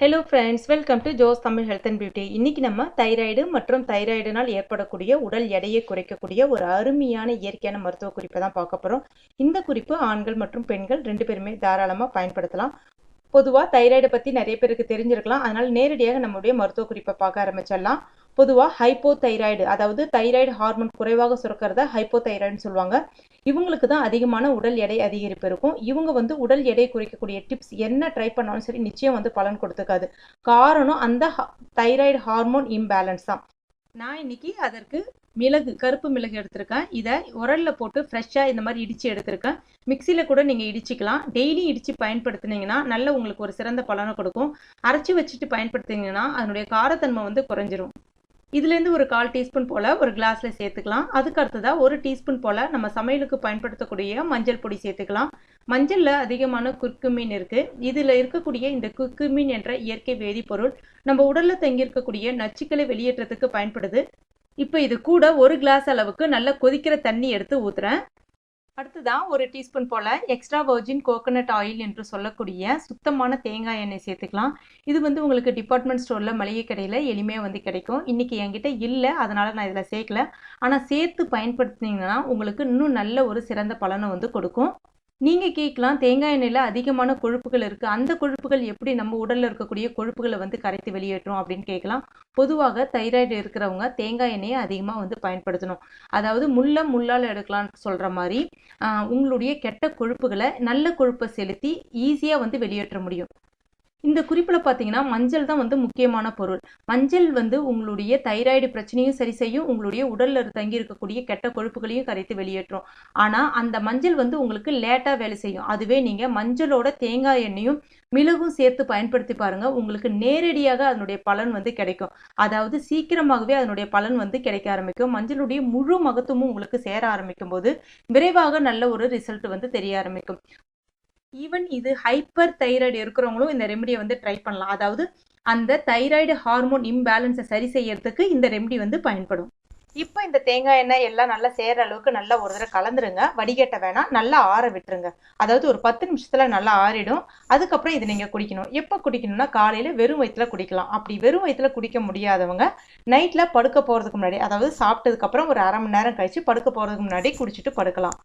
Hello friends welcome to Jos Tamil health and beauty இன்னைக்கு நம்ம thyroid மற்றும் தைராய்டினால் ஏற்படக்கூடிய உடல் எடையை குறைக்கக்கூடிய ஒரு அருமையான இயற்கையான மருத்துவ குறிப்பை தான் பார்க்க போகிறோம் இந்த குறிப்பு ஆண்கள் மற்றும் பெண்கள் ரெண்டு பேருமே தாராளமாக பயன்படுத்தலாம். பொதுவாக தைராய்டை பற்றி நிறைய பேருக்கு தெரிஞ்சிருக்கலாம். அதனால் நேரடியாக நம்முடைய மருத்துவ குறிப்பை பார்க்க ஆரம்பிச்சிடலாம். பொதுவாக ஹைப்போ தைராய்டு அதாவது தைராய்டு ஹார்மோன் குறைவாக சுரக்கிறத ஹைப்போ தைராய்டுன்னு சொல்லுவாங்க. இவங்களுக்கு தான் அதிகமான உடல் எடை அதிகரிப்பு இருக்கும் இவங்க வந்து உடல் எடை குறைக்கக்கூடிய டிப்ஸ் என்ன ட்ரை பண்ணாலும் சரி நிச்சயம் வந்து பலன் கொடுத்துக்காது. காரணம் அந்த தைராய்டு ஹார்மோன் இம்பேலன்ஸ் தான். நான் இன்னைக்கு அதற்கு மிளகு கருப்பு மிளகு எடுத்திருக்கேன். இதை உரல்ல போட்டு ஃப்ரெஷ்ஷாக இந்த மாதிரி இடித்து எடுத்திருக்கேன். மிக்சியில் கூட நீங்கள் இடிச்சிக்கலாம். டெய்லி இடித்து பயன்படுத்தினீங்கன்னா நல்ல உங்களுக்கு ஒரு சிறந்த பலனை கொடுக்கும். அரைச்சி வச்சுட்டு பயன்படுத்தினீங்கன்னா அதனுடைய காரத்தன்மை வந்து குறைஞ்சிரும். இதுலேருந்து ஒரு கால் டீஸ்பூன் போல் ஒரு கிளாஸில் சேர்த்துக்கலாம். அதுக்கு அடுத்ததாக ஒரு டீஸ்பூன் போல் நம்ம சமையலுக்கு பயன்படுத்தக்கூடிய மஞ்சள் பொடி சேர்த்துக்கலாம். மஞ்சளில் அதிகமான குர்க்குமீன் இருக்குது இதில் இருக்கக்கூடிய இந்த குர்க்குமீன் என்ற இயற்கை வேதிப்பொருள் நம்ம உடலில் தங்கியிருக்கக்கூடிய நச்சுக்களை வெளியேற்றத்துக்கு பயன்படுது. இப்போ இது கூட ஒரு கிளாஸ் அளவுக்கு நல்லா கொதிக்கிற தண்ணி எடுத்து ஊற்றுறேன் அடுத்ததான் ஒரு டீஸ்பூன் போல் எக்ஸ்ட்ரா வர்ஜின் கோகோனட் ஆயில் என்று சொல்லக்கூடிய சுத்தமான தேங்காய் எண்ணெய் சேர்த்துக்கலாம். இது வந்து உங்களுக்கு டிபார்ட்மெண்ட் ஸ்டோரில் மளிகை கடையில் எளிமையாக வந்து கிடைக்கும். இன்றைக்கி என்கிட்ட இல்லை அதனால் நான் இதில் சேர்க்கல. ஆனால் சேர்த்து பயன்படுத்தினீங்கன்னா உங்களுக்கு இன்னும் நல்ல ஒரு சிறந்த பலனை வந்து கொடுக்கும். நீங்கள் கேட்கலாம் தேங்காய் எண்ணெயில் அதிகமான கொழுப்புகள் இருக்குது அந்த கொழுப்புகள் எப்படி நம்ம உடலில் இருக்கக்கூடிய கொழுப்புகளை வந்து கரைத்து வெளியேற்றும் அப்படின்னு கேட்கலாம் பொதுவாக தைராய்டு இருக்கிறவங்க தேங்காய் எண்ணெயை அதிகமாக வந்து பயன்படுத்தணும். அதாவது முள்ள முள்ளால் எடுக்கலாம்னு சொல்கிற மாதிரி உங்களுடைய கெட்ட கொழுப்புகளை நல்ல கொழுப்பை செலுத்தி ஈஸியாக வந்து வெளியேற்ற முடியும். இந்த குறிப்பில் பார்த்தீங்கன்னா மஞ்சள் தான் வந்து முக்கியமான பொருள். மஞ்சள் வந்து உங்களுடைய தைராய்டு பிரச்சனையும் சரி செய்யும் உங்களுடைய உடலில் தங்கி இருக்கக்கூடிய கெட்ட கொழுப்புகளையும் கரைத்து வெளியேற்றும். ஆனால் அந்த மஞ்சள் வந்து உங்களுக்கு லேட்டாக வேலை செய்யும். அதுவே நீங்கள் மஞ்சளோட தேங்காய் எண்ணெயும் மிளகும் சேர்த்து பயன்படுத்தி பாருங்கள் உங்களுக்கு நேரடியாக அதனுடைய பலன் வந்து கிடைக்கும். அதாவது சீக்கிரமாகவே அதனுடைய பலன் வந்து கிடைக்க ஆரம்பிக்கும். மஞ்சளுடைய முழு மகத்துவமும் உங்களுக்கு சேர ஆரம்பிக்கும் போது விரைவாக நல்ல ஒரு ரிசல்ட் வந்து தெரிய ஆரம்பிக்கும். ஈவன் இது ஹைப்பர் தைராய்டு இருக்கிறவங்களும் இந்த ரெமடியை வந்து ட்ரை பண்ணலாம். அதாவது அந்த தைராய்டு ஹார்மோன் இம்பேலன்ஸை சரி செய்யறதுக்கு இந்த ரெமடி வந்து பயன்படும். இப்போ இந்த தேங்காய் எண்ணெய் எல்லாம் நல்லா சேர்கிற அளவுக்கு நல்லா ஒரு தடவை கலந்துருங்க. வடிகட்ட வேணாம். நல்லா ஆற விட்டுருங்க. அதாவது ஒரு பத்து நிமிஷத்தில் நல்லா ஆறிடும். அதுக்கப்புறம் இது நீங்கள் குடிக்கணும். எப்போ குடிக்கணும்னா காலையில் வெறும் வயிற்றுல குடிக்கலாம். அப்படி வெறும் வயிற்றுல குடிக்க முடியாதவங்க நைட்டில் படுக்க போகிறதுக்கு முன்னாடி அதாவது சாப்பிட்டதுக்கப்புறம் ஒரு அரை மணி நேரம் கழித்து படுக்க போகிறதுக்கு முன்னாடி குடிச்சிட்டு படுக்கலாம்.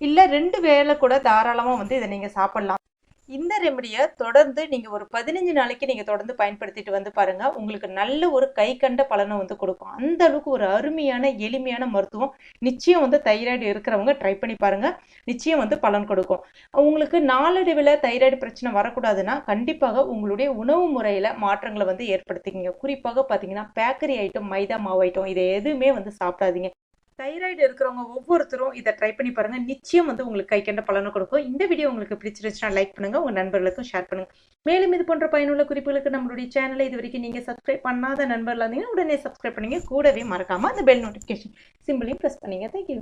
இல்லை ரெண்டு வேளை கூட தாராளமாக வந்து இதை நீங்கள் சாப்பிட்லாம். இந்த ரெமடியை தொடர்ந்து நீங்கள் ஒரு பதினஞ்சு நாளைக்கு நீங்கள் தொடர்ந்து பயன்படுத்திட்டு வந்து பாருங்கள் உங்களுக்கு நல்ல ஒரு கை கண்ட பலனை வந்து கொடுக்கும். அந்த அளவுக்கு ஒரு அருமையான எளிமையான மருத்துவம் நிச்சயம் வந்து தைராய்டு இருக்கிறவங்க ட்ரை பண்ணி பாருங்கள் நிச்சயம் வந்து பலன் கொடுக்கும். உங்களுக்கு நாளடைவில் தைராய்டு பிரச்சனை வரக்கூடாதுன்னா கண்டிப்பாக உங்களுடைய உணவு முறையில் மாற்றங்களை வந்து ஏற்படுத்திக்கிங்க. குறிப்பாக பார்த்தீங்கன்னா பேக்கரி ஐட்டம் மைதா மாவு ஐட்டம் இதை எதுவுமே வந்து சாப்பிடாதீங்க. தைராய்டு இருக்கிறவங்க ஒவ்வொருத்தரும் இதை ட்ரை பண்ணி பாருங்க. நிச்சயம் வந்து உங்களுக்கு கை கண்ட பலனை கொடுக்கும். இந்த வீடியோ உங்களுக்கு பிடிச்சிருச்சுன்னா லைக் பண்ணுங்க. உங்க நண்பர்களுக்கும் ஷேர் பண்ணுங்க. மேலும் இது போன்ற பயனுள்ள குறிப்புகளுக்கு நம்மளுடைய சேனலை இது வரைக்கும் நீங்க சப்ஸ்கிரைப் பண்ணாத நண்பர்களாக இருந்தீங்கன்னா உடனே சப்ஸ்கிரைப் பண்ணுங்க. கூடவே மறக்காம அந்த பெல் நோட்டிஃபிகேஷன் சிம்பிளையும் ப்ரெஸ் பண்ணீங்க. Thank you